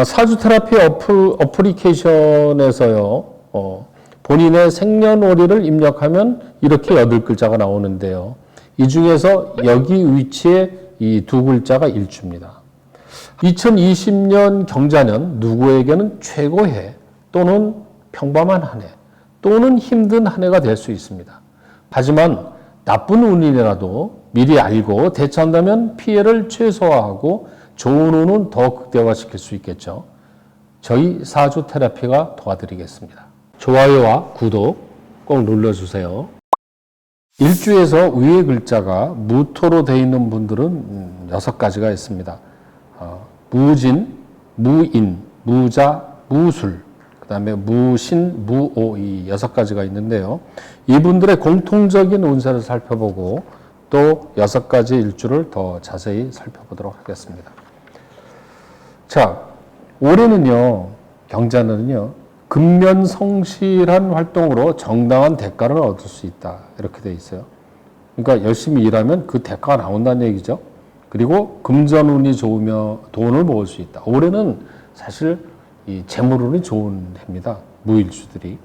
아, 사주 테라피 어플, 어플리케이션에서요, 어, 본인의 생년월일을 입력하면 이렇게 여덟 글자가 나오는데요. 이 중에서 여기 위치에 이 두 글자가 일주입니다. 2020년 경자년 누구에게는 최고해 또는 평범한 한 해 또는 힘든 한 해가 될 수 있습니다. 하지만 나쁜 운이라도 미리 알고 대처한다면 피해를 최소화하고 좋은 운은 더 극대화시킬 수 있겠죠. 저희 사주 테라피가 도와드리겠습니다. 좋아요와 구독 꼭 눌러주세요. 일주에서 위의 글자가 무토로 되어 있는 분들은 음, 여섯 가지가 있습니다. 어, 무진, 무인, 무자, 무술, 그 다음에 무신, 무오 이 여섯 가지가 있는데요. 이분들의 공통적인 운세를 살펴보고 또 여섯 가지 일주를 더 자세히 살펴보도록 하겠습니다. 자, 올해는요, 경자는요, 근면 성실한 활동으로 정당한 대가를 얻을 수 있다. 이렇게 돼 있어요. 그러니까 열심히 일하면 그 대가가 나온다는 얘기죠. 그리고 금전운이 좋으며 돈을 모을 수 있다. 올해는 사실 이 재물운이 좋은 해입니다. 무일주들이.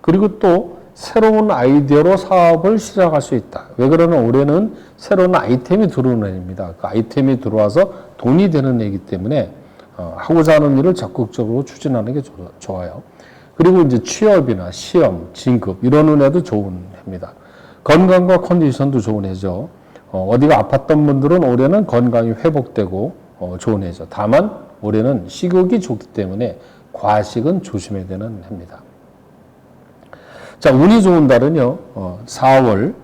그리고 또 새로운 아이디어로 사업을 시작할 수 있다. 왜 그러면 올해는 새로운 아이템이 들어오는 해입니다. 그 아이템이 들어와서 돈이 되는 해이기 때문에 어, 하고자 하는 일을 적극적으로 추진하는 게 좋- 좋아요. 그리고 이제 취업이나 시험, 진급 이런 해도 좋은 해입니다. 건강과 컨디션도 좋은 해죠. 어, 디가 아팠던 분들은 올해는 건강이 회복되고 어, 좋은 해죠. 다만 올해는 식욕이 좋기 때문에 과식은 조심해야 되는 해입니다. 자, 운이 좋은 달은요, 어, 4월,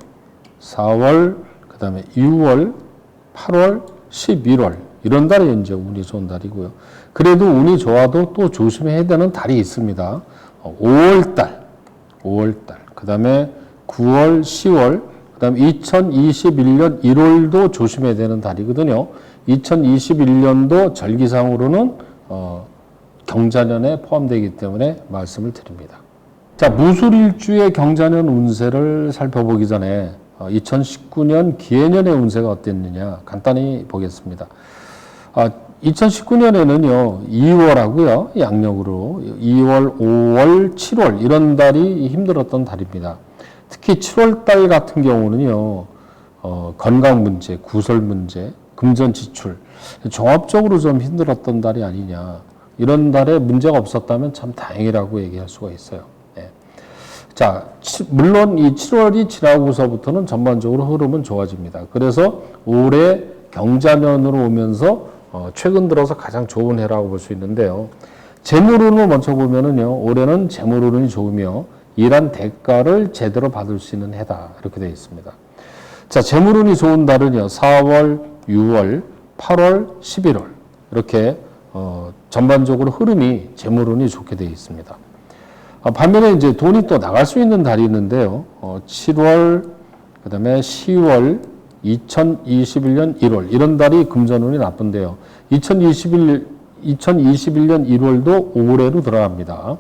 4월, 그 다음에 6월, 8월, 11월, 이런 달이 이제 운이 좋은 달이고요. 그래도 운이 좋아도 또 조심해야 되는 달이 있습니다. 어, 5월 달, 5월 달, 그 다음에 9월, 10월, 그 다음에 2021년 1월도 조심해야 되는 달이거든요. 2021년도 절기상으로는, 어, 경자년에 포함되기 때문에 말씀을 드립니다. 자, 무술일주의 경자년 운세를 살펴보기 전에 2019년 기해년의 운세가 어땠느냐 간단히 보겠습니다. 2019년에는요, 2월하고요, 양력으로 2월, 5월, 7월 이런 달이 힘들었던 달입니다. 특히 7월 달 같은 경우는요, 어, 건강 문제, 구설 문제, 금전 지출 종합적으로 좀 힘들었던 달이 아니냐. 이런 달에 문제가 없었다면 참 다행이라고 얘기할 수가 있어요. 예. 자, 치- 물론 이 7월이 지나고서부터는 전반적으로 흐름은 좋아집니다. 그래서 올해 경자년으로 오면서 어, 최근 들어서 가장 좋은 해라고 볼 수 있는데요. 재물운을 먼저 보면은요, 올해는 재물운이 좋으며 일한 대가를 제대로 받을 수 있는 해다. 이렇게 되어 있습니다. 자, 재물운이 좋은 달은요, 4월, 6월, 8월, 11월. 이렇게, 어, 전반적으로 흐름이 재물운이 좋게 되어 있습니다. 아, 반면에 이제 돈이 또 나갈 수 있는 달이 있는데요. 어, 7월, 그 다음에 10월, 2021년 1월, 이런 달이 금전운이 나쁜데요. 2021, 2021년 1월도 올해로 들어갑니다.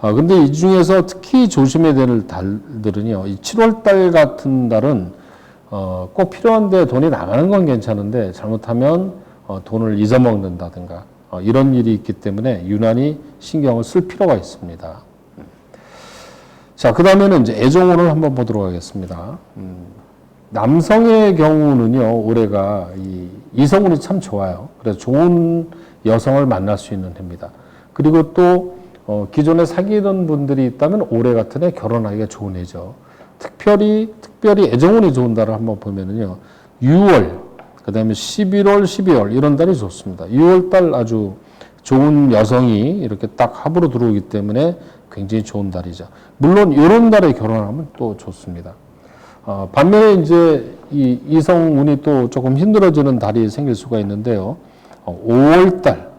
아, 근데 이 중에서 특히 조심해야 될 달들은요. 이 7월 달 같은 달은, 어, 꼭 필요한데 돈이 나가는 건 괜찮은데, 잘못하면, 어, 돈을 잊어먹는다든가, 어, 이런 일이 있기 때문에 유난히 신경을 쓸 필요가 있습니다. 자, 그 다음에는 이제 애정운을 한번 보도록 하겠습니다. 음, 남성의 경우는요, 올해가 이 이성운이 참 좋아요. 그래서 좋은 여성을 만날 수 있는 해입니다. 그리고 또, 어, 기존에 사귀던 분들이 있다면 올해 같은 해 결혼하기가 좋은 해죠. 특별히, 특별히 애정운이 좋은 달을 한번 보면은요, 6월, 그 다음에 11월, 12월, 이런 달이 좋습니다. 6월 달 아주 좋은 여성이 이렇게 딱 합으로 들어오기 때문에 굉장히 좋은 달이죠. 물론 이런 달에 결혼하면 또 좋습니다. 어, 반면에 이제 이 이성 운이 또 조금 힘들어지는 달이 생길 수가 있는데요. 어, 5월 달,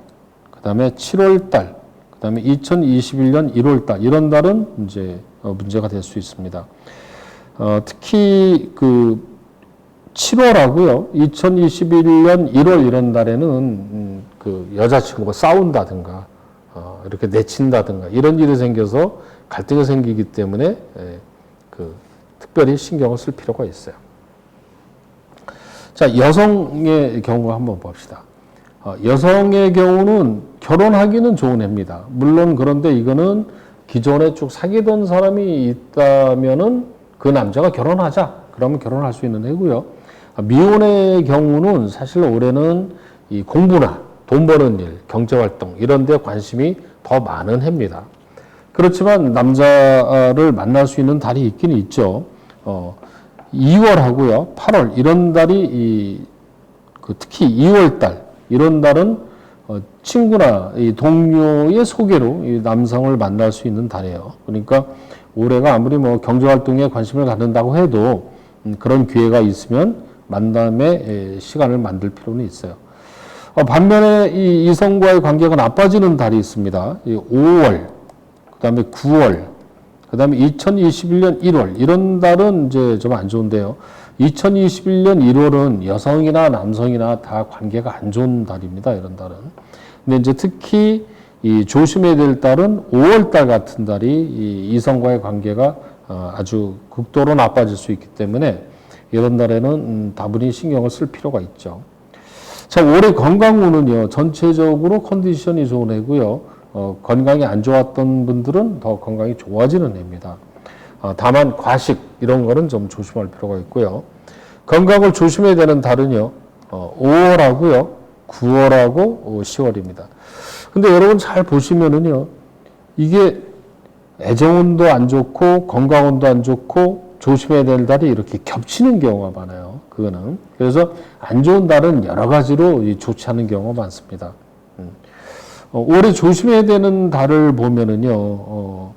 그 다음에 7월 달, 그 다음에 2021년 1월 달, 이런 달은 이제 어, 문제가 될 수 있습니다. 어, 특히 그 7월하고요. 2021년 1월 이런 달에는 음, 그 여자친구가 싸운다든가 어, 이렇게 내친다든가 이런 일이 생겨서 갈등이 생기기 때문에 예, 그 특별히 신경을 쓸 필요가 있어요. 자 여성의 경우 한번 봅시다. 어, 여성의 경우는 결혼하기는 좋은 해입니다. 물론 그런데 이거는 기존에 쭉 사귀던 사람이 있다면은 그 남자가 결혼하자. 그러면 결혼할 수 있는 해고요. 아, 미혼의 경우는 사실 올해는 이 공부나 돈 버는 일, 경제 활동 이런 데 관심이 더 많은 해입니다. 그렇지만 남자를 만날 수 있는 달이 있긴 있죠. 어, 2월하고요, 8월 이런 달이 이, 그 특히 2월 달 이런 달은 어, 친구나 이 동료의 소개로 이 남성을 만날 수 있는 달이에요. 그러니까 올해가 아무리 뭐 경제 활동에 관심을 갖는다고 해도 음, 그런 기회가 있으면 만남의 에, 시간을 만들 필요는 있어요. 어, 반면에 이 이성과의 관계가 나빠지는 달이 있습니다. 이 5월, 그 다음에 9월, 그 다음에 2021년 1월, 이런 달은 이제 좀 안 좋은데요. 2021년 1월은 여성이나 남성이나 다 관계가 안 좋은 달입니다. 이런 달은. 근데 이제 특히 이 조심해야 될 달은 5월 달 같은 달이 이 이성과의 관계가 어, 아주 극도로 나빠질 수 있기 때문에 이런 달에는 음, 다분히 신경을 쓸 필요가 있죠. 자, 올해 건강운은요, 전체적으로 컨디션이 좋은 해고요. 어, 건강이 안 좋았던 분들은 더 건강이 좋아지는 해입니다. 어, 다만 과식 이런 거는 좀 조심할 필요가 있고요. 건강을 조심해야 되는 달은요, 어, 5월하고요, 9월하고 어, 10월입니다. 근데 여러분 잘 보시면은요, 이게 애정운도 안 좋고 건강운도 안 좋고 조심해야 될 달이 이렇게 겹치는 경우가 많아요. 그거는. 그래서 안 좋은 달은 여러 가지로 이 좋지 않은 경우가 많습니다. 음. 어, 올해 조심해야 되는 달을 보면은요, 어,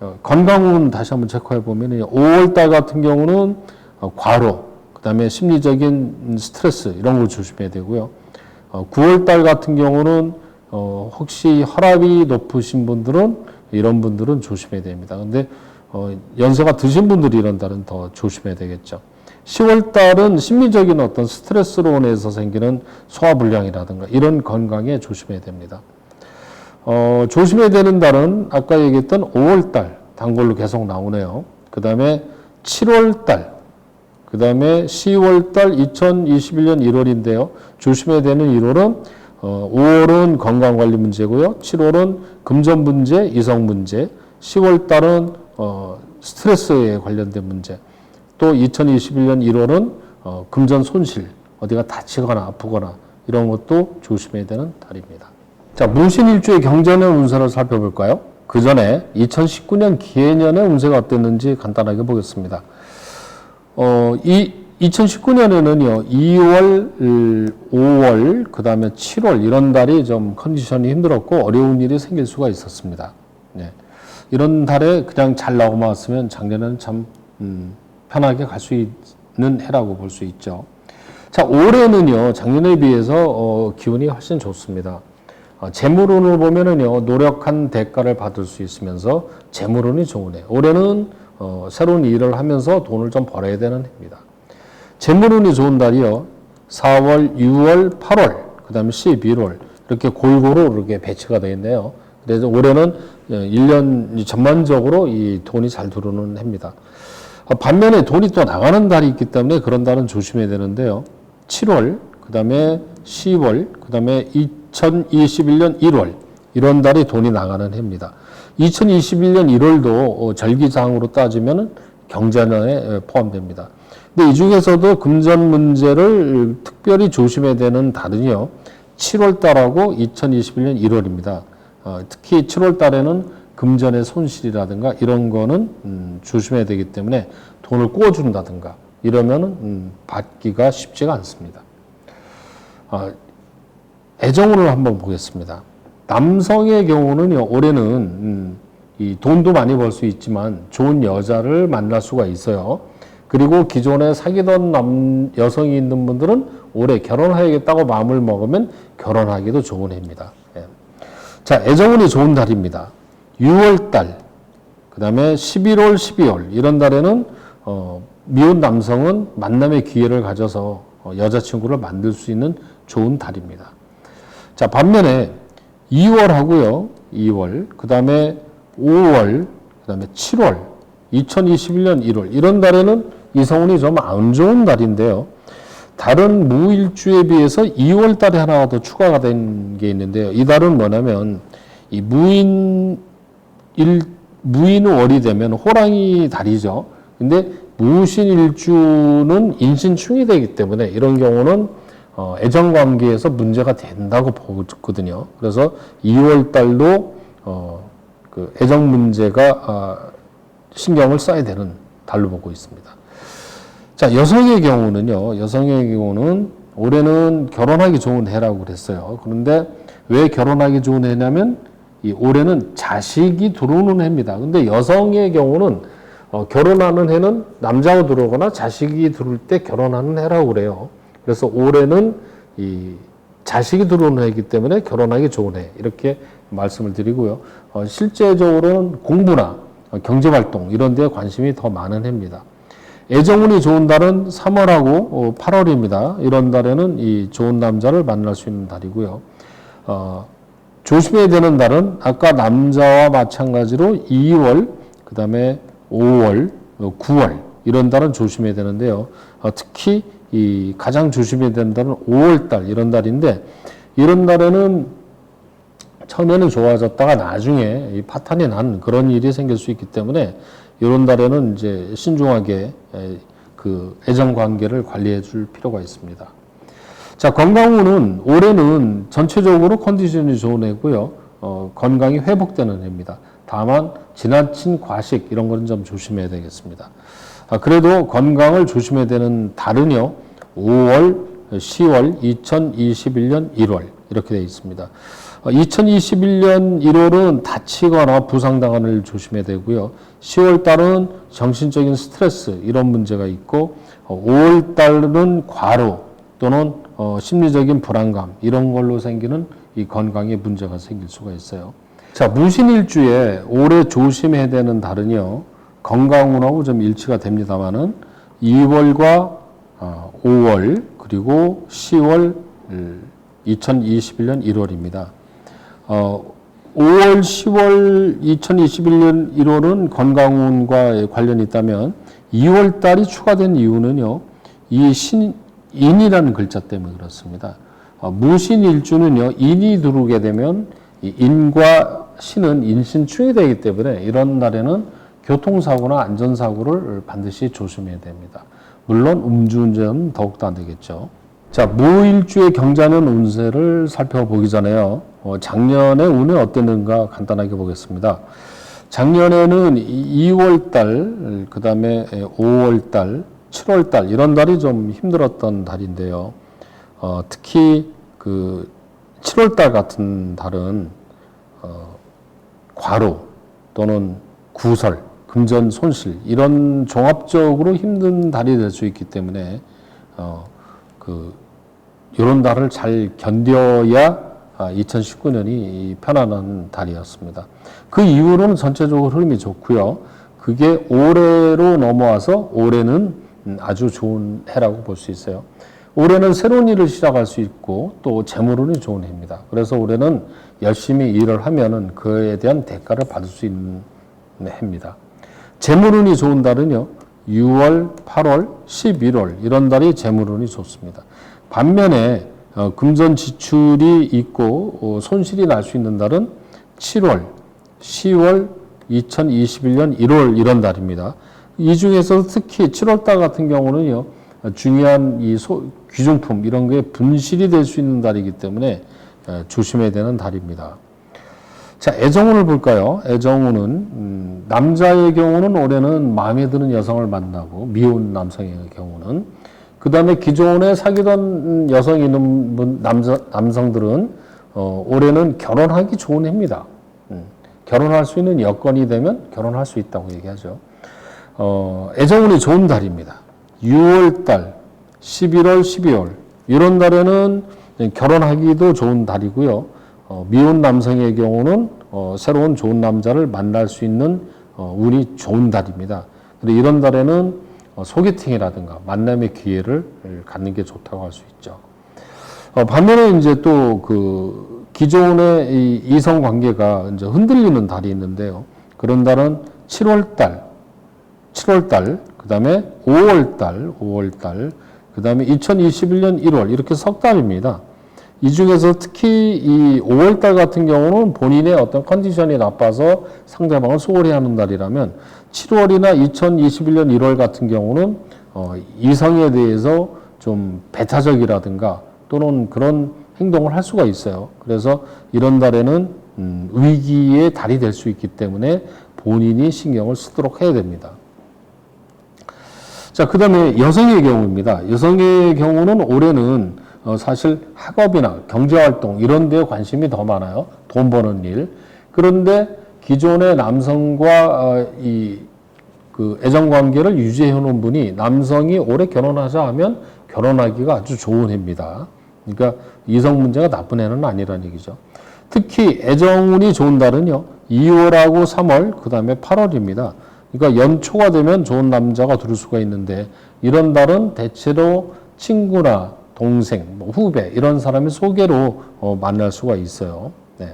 어, 건강운 다시 한번 체크해 보면은 5월 달 같은 경우는 어, 과로, 그 다음에 심리적인 스트레스 이런 걸 조심해야 되고요. 어, 9월 달 같은 경우는 어, 혹시 혈압이 높으신 분들은 이런 분들은 조심해야 됩니다. 근데 어, 연세가 드신 분들이 이런 달은 더 조심해야 되겠죠. 10월 달은 심리적인 어떤 스트레스로 인해서 생기는 소화불량이라든가 이런 건강에 조심해야 됩니다. 어, 조심해야 되는 달은 아까 얘기했던 5월 달 단골로 계속 나오네요. 그 다음에 7월 달, 그 다음에 10월 달 2021년 1월인데요. 조심해야 되는 1월은 어, 5월은 건강관리 문제고요. 7월은 금전 문제, 이성 문제. 10월 달은 어, 스트레스에 관련된 문제. 또 2021년 1월은 어, 금전 손실, 어디가 다치거나 아프거나 이런 것도 조심해야 되는 달입니다. 자, 무신일주의 경전의 운세를 살펴볼까요? 그 전에 2019년 기해년의 운세가 어땠는지 간단하게 보겠습니다. 어, 이 2019년에는요, 2월, 5월, 그 다음에 7월, 이런 달이 좀 컨디션이 힘들었고, 어려운 일이 생길 수가 있었습니다. 네. 이런 달에 그냥 잘 나오고 왔으면 작년에는 참, 음, 편하게 갈 수 있는 해라고 볼 수 있죠. 자, 올해는요, 작년에 비해서, 어, 기운이 훨씬 좋습니다. 어, 재물운을 보면은요, 노력한 대가를 받을 수 있으면서 재물운이 좋으네요. 올해는 어, 새로운 일을 하면서 돈을 좀 벌어야 되는 해입니다. 재물운이 좋은 달이요. 4월, 6월, 8월, 그 다음에 11월 이렇게 골고루 이렇게 배치가 되어 있네요. 그래서 올해는 1년 전반적으로 이 돈이 잘 들어오는 해입니다. 어, 반면에 돈이 또 나가는 달이 있기 때문에 그런 달은 조심해야 되는데요. 7월, 그 다음에 10월, 그 다음에 2021년 1월 이런 달이 돈이 나가는 해입니다. 2021년 1월도 절기상으로 따지면 경자년에 포함됩니다. 근데 이 중에서도 금전 문제를 특별히 조심해야 되는 달은요. 7월 달하고 2021년 1월입니다. 어, 특히 7월 달에는 금전의 손실이라든가 이런 거는 음, 조심해야 되기 때문에 돈을 꿔준다든가 이러면은 음, 받기가 쉽지가 않습니다. 어, 애정운을 한번 보겠습니다. 남성의 경우는요, 올해는, 음, 이 돈도 많이 벌 수 있지만 좋은 여자를 만날 수가 있어요. 그리고 기존에 사귀던 남, 여성이 있는 분들은 올해 결혼해야겠다고 마음을 먹으면 결혼하기도 좋은 해입니다. 예. 자, 애정운이 좋은 달입니다. 6월 달, 그 다음에 11월, 12월, 이런 달에는, 어, 미혼 남성은 만남의 기회를 가져서 어, 여자친구를 만들 수 있는 좋은 달입니다. 자, 반면에 2월 하고요. 2월, 그 다음에 5월, 그 다음에 7월, 2021년 1월, 이런 달에는 이성운이 좀 안 좋은 달인데요. 다른 무일주에 비해서 2월 달에 하나가 더 추가가 된 게 있는데요. 이 달은 뭐냐면 이 무인 일 무인월이 되면 호랑이 달이죠. 근데 무신일주는 인신충이 되기 때문에 이런 경우는 어, 애정 관계에서 문제가 된다고 보거든요. 그래서 2월 달도 어, 그 애정 문제가 아, 신경을 써야 되는 달로 보고 있습니다. 자, 여성의 경우는요, 여성의 경우는 올해는 결혼하기 좋은 해라고 그랬어요. 그런데 왜 결혼하기 좋은 해냐면, 이 올해는 자식이 들어오는 해입니다. 근데 여성의 경우는 어, 결혼하는 해는 남자가 들어오거나 자식이 들어올 때 결혼하는 해라고 그래요. 그래서 올해는 이 자식이 들어오는 해이기 때문에 결혼하기 좋은 해. 이렇게 말씀을 드리고요. 어, 실제적으로는 공부나 어, 경제활동 이런 데에 관심이 더 많은 해입니다. 애정운이 좋은 달은 3월하고 8월입니다. 이런 달에는 이 좋은 남자를 만날 수 있는 달이고요. 어, 조심해야 되는 달은 아까 남자와 마찬가지로 2월, 그 다음에 5월, 9월 이런 달은 조심해야 되는데요. 어, 특히 이 가장 조심해야 되는 달은 5월 달 이런 달인데 이런 달에는 처음에는 좋아졌다가 나중에 이 파탄이 난 그런 일이 생길 수 있기 때문에 이런 달에는 이제 신중하게 에, 그 애정 관계를 관리해 줄 필요가 있습니다. 자, 건강운은 올해는 전체적으로 컨디션이 좋은 해고요. 어, 건강이 회복되는 해입니다. 다만 지나친 과식 이런 거는 좀 조심해야 되겠습니다. 아, 그래도 건강을 조심해야 되는 달은요. 5월, 10월, 2021년 1월 이렇게 되어 있습니다. 2021년 1월은 다치거나 부상당하는 일 조심해야 되고요. 10월 달은 정신적인 스트레스 이런 문제가 있고 5월 달은 과로 또는 어, 심리적인 불안감 이런 걸로 생기는 이 건강에 문제가 생길 수가 있어요. 자 무신일주에 올해 조심해야 되는 달은요 건강운하고 좀 일치가 됩니다만은 2월과 어, 5월 그리고 10월 2021년 1월입니다. 어, 5월, 10월 2021년 1월은 건강운과 관련이 있다면 2월 달이 추가된 이유는요. 이 신, 인이라는 글자 때문에 그렇습니다. 어, 무신일주는요. 인이 들어오게 되면 이 인과 신은 인신충이 되기 때문에 이런 날에는 교통사고나 안전사고를 반드시 조심해야 됩니다. 물론 음주운전은 더욱더 안 되겠죠. 자, 무일주의 경자년 운세를 살펴보기 전에요. 어, 작년의 운은 어땠는가 간단하게 보겠습니다. 작년에는 2월 달, 그 다음에 5월 달, 7월 달, 이런 달이 좀 힘들었던 달인데요. 어, 특히 그 7월 달 같은 달은, 어, 과로 또는 구설, 금전 손실, 이런 종합적으로 힘든 달이 될 수 있기 때문에, 어, 그, 이런 달을 잘 견뎌야 2019년이 아, 편안한 달이었습니다. 그 이후로는 전체적으로 흐름이 좋고요. 그게 올해로 넘어와서 올해는 아주 좋은 해라고 볼 수 있어요. 올해는 새로운 일을 시작할 수 있고 또 재물운이 좋은 해입니다. 그래서 올해는 열심히 일을 하면은 그에 대한 대가를 받을 수 있는 해입니다. 재물운이 좋은 달은요. 6월, 8월, 11월 이런 달이 재물운이 좋습니다. 반면에 어, 금전 지출이 있고 어, 손실이 날 수 있는 달은 7월, 10월, 2021년 1월 이런 달입니다. 이 중에서 특히 7월 달 같은 경우는요 중요한 이 소, 귀중품 이런 게 분실이 될 수 있는 달이기 때문에 어, 조심해야 되는 달입니다. 자, 애정운을 볼까요? 애정운은 음, 남자의 경우는 올해는 마음에 드는 여성을 만나고 미혼 남성의 경우는 그 다음에 기존에 사귀던 여성이 있는 분, 남자, 남성들은 어, 올해는 결혼하기 좋은 해입니다. 음, 결혼할 수 있는 여건이 되면 결혼할 수 있다고 얘기하죠. 어, 애정운이 좋은 달입니다. 6월 달, 11월, 12월 이런 달에는 결혼하기도 좋은 달이고요. 어, 미혼 남성의 경우는 어, 새로운 좋은 남자를 만날 수 있는 어, 운이 좋은 달입니다. 그런데 이런 달에는 어, 소개팅이라든가 만남의 기회를 갖는 게 좋다고 할 수 있죠. 어, 반면에 이제 또 그 기존의 이 이성 관계가 이제 흔들리는 달이 있는데요. 그런 달은 7월 달, 7월 달, 그 다음에 5월 달, 5월 달, 그 다음에 2021년 1월 이렇게 석 달입니다. 이 중에서 특히 이 5월달 같은 경우는 본인의 어떤 컨디션이 나빠서 상대방을 소홀히 하는 달이라면 7월이나 2021년 1월 같은 경우는 어, 이성에 대해서 좀 배타적이라든가 또는 그런 행동을 할 수가 있어요. 그래서 이런 달에는 음, 위기의 달이 될 수 있기 때문에 본인이 신경을 쓰도록 해야 됩니다. 자, 그 다음에 여성의 경우입니다. 여성의 경우는 올해는 어, 사실 학업이나 경제활동 이런 데에 관심이 더 많아요. 돈 버는 일. 그런데 기존의 남성과 어, 이그 애정 관계를 유지해 오는 분이 남성이 올해 결혼하자 하면 결혼하기가 아주 좋은 해입니다. 그러니까 이성 문제가 나쁜 해는 아니라는 얘기죠. 특히 애정운이 좋은 달은요. 2월하고 3월, 그 다음에 8월입니다. 그러니까 연초가 되면 좋은 남자가 들을 수가 있는데 이런 달은 대체로 친구나 동생, 뭐 후배 이런 사람의 소개로 어, 만날 수가 있어요. 네.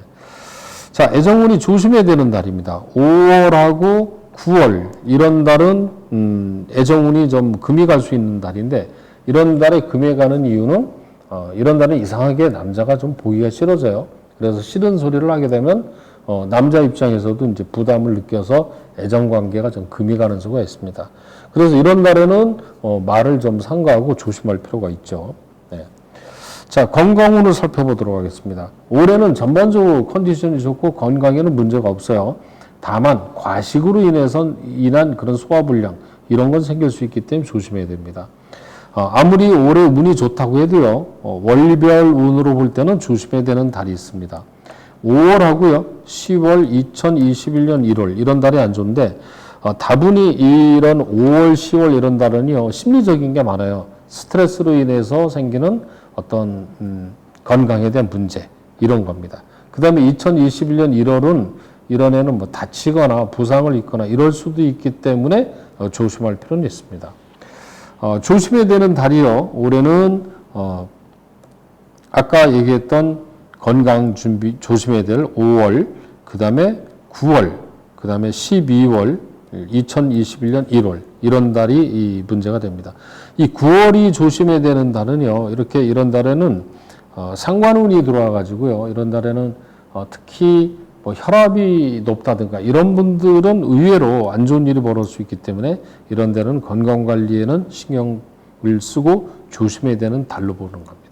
자, 애정운이 조심해야 되는 달입니다. 5월하고 9월 이런 달은 음, 애정운이 좀 금이 갈 수 있는 달인데 이런 달에 금이 가는 이유는 어, 이런 달은 이상하게 남자가 좀 보기가 싫어져요. 그래서 싫은 소리를 하게 되면 어, 남자 입장에서도 이제 부담을 느껴서 애정 관계가 좀 금이 가는 수가 있습니다. 그래서 이런 날에는 어, 말을 좀 삼가하고 조심할 필요가 있죠. 네. 자, 건강운을 살펴보도록 하겠습니다. 올해는 전반적으로 컨디션이 좋고 건강에는 문제가 없어요. 다만 과식으로 인해서 인한 그런 소화불량 이런 건 생길 수 있기 때문에 조심해야 됩니다. 어, 아무리 올해 운이 좋다고 해도요, 어, 월별 운으로 볼 때는 조심해야 되는 달이 있습니다. 5월하고요, 10월, 2021년 1월 이런 달이 안 좋은데 어, 다분히 이런 5월, 10월 이런 달은요 심리적인 게 많아요. 스트레스로 인해서 생기는 어떤 음, 건강에 대한 문제 이런 겁니다. 그 다음에 2021년 1월은 이런 애는 뭐 다치거나 부상을 입거나 이럴 수도 있기 때문에 어, 조심할 필요는 있습니다. 어, 조심해야 되는 달이요. 올해는 어, 아까 얘기했던 건강 준비 조심해야 될 5월, 그 다음에 9월, 그 다음에 12월, 2021년 1월 이런 달이 이 문제가 됩니다. 이 9월이 조심해야 되는 달은요. 이렇게 이런 달에는 어, 상관운이 들어와 가지고요. 이런 달에는 어, 특히 뭐 혈압이 높다든가 이런 분들은 의외로 안 좋은 일이 벌어질 수 있기 때문에 이런 데는 건강 관리에는 신경을 쓰고 조심해야 되는 달로 보는 겁니다.